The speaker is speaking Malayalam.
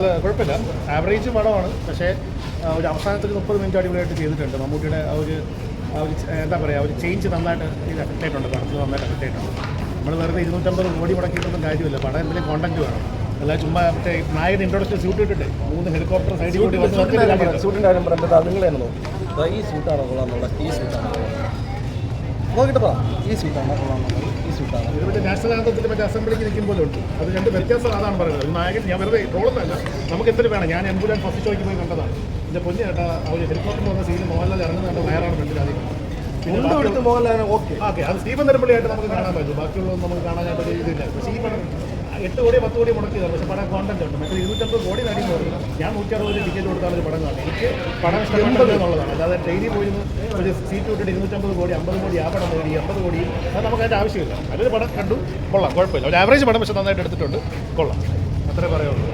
കുഴപ്പമില്ല. ആവറേജ് പടമാണ്. പക്ഷേ ഒരു അവസാനത്തിൽ മുപ്പത് മിനിറ്റ് അടിപൊളിയായിട്ട് ചെയ്തിട്ടുണ്ട്. മമ്മൂട്ടിയുടെ ആ ഒരു ആ ഒരു എന്താ പറയുക ഒരു ചേഞ്ച് നന്നായിട്ട് ഇത് അഫക്റ്റ് ആയിട്ടുണ്ട് പടത്തിൽ നന്നായിട്ട് അഫക്റ്റ് ആയിട്ടുണ്ട് നമ്മൾ വെറുതെ ഇരുന്നൂറ്റമ്പത് കോടി മുടക്കിയിട്ടൊന്നും കാര്യമില്ല. പടം എന്തെങ്കിലും കോണ്ടന്റ് വേണം. അല്ല ചുമ്മാ മറ്റേ നായകൻ ഇൻട്രോഡക്ഷൻ സ്യൂട്ട് ഇട്ടിട്ട്. മൂന്ന് ഹെലികോപ്റ്റർ സൈഡിൽ കൂടി വന്ന് സൂട്ടിന്റെ നിർത്തിയിട്ട് കാര്യം കാര്യമില്ല. പറയാം പറയുമ്പോൾ അത് നിങ്ങൾ തന്നെ നോക്കും. ദാ ഈ സൂട്ടാണ് കൊള്ളാം ഈ സൂട്ടാണ് നോക്കിയിട്ട് പറ. ഈ സൂട്ടാണ് കൊള്ളാമെന്നുള്ളത് ഈ ഇത് മറ്റേ അസംബ്ലിക്ക് നിൽക്കുമ്പോഴുണ്ട് അത് രണ്ട് വ്യത്യാസം അതാണ് പറയുന്നത്. നായകൻ ഞാൻ വെറുതെ ട്രോളൊന്നല്ല നമുക്ക് എത്ര വേണം? ഞാൻ എമ്പുലാൻ ഫസ്റ്റ് ഷോയ്ക്ക് പോയി കണ്ടതാണ്. എന്റെ പൊന്നു ചേട്ടാ അവർ ഹെലികോപ്റ്റർ വന്ന സീൻ മോഹൻലാൽ ഇറങ്ങുന്നുണ്ട് വയറാണ് ആദ്യം പിന്നെ ഓക്കെ ഓക്കെ അത് സ്റ്റീഫൻ നെടുമ്പള്ളിയായിട്ട് നമുക്ക് കാണാൻ പറ്റും. ബാക്കിയുള്ളതൊന്നും നമുക്ക് കാണാനായിട്ട് ഒരു ഇതില്ല പക്ഷേ ഈ പടം എട്ട് കോടി പത്ത് കോടി മുടക്കിയതാണ് പക്ഷെ പടം കോണ്ടന്റ് ഉണ്ട്. മറ്റേ ഇരുന്നൂറ്റമ്പത് കോടി നേടി പറഞ്ഞു. ഞാൻ നൂറ്റി അറുപത് ടിക്കറ്റ് കൊടുത്താണ് ഒരു പടം കാണുന്നത്. എനിക്ക് പടം ഇഷ്ടപ്പെട്ടത് എന്നുള്ളതാണ്. അല്ലാതെ ഡെയിലി പോയിരുന്നു ഒരു സീറ്റ് വിട്ടിട്ട് ഇരുന്നൂറ്റമ്പത് കോടി അമ്പത് കോടി ആ പടം നേടി അമ്പത് കോടി അത് നമുക്ക് അതിന്റെ ആവശ്യമില്ല. അതൊരു പടം കണ്ടു. കൊള്ളാം. കുഴപ്പമില്ല. ഒരു ആവറേജ് പടം പക്ഷെ നന്നായിട്ട് എടുത്തിട്ടുണ്ട്. കൊള്ളാം. അത്രേ പറയുള്ളൂ.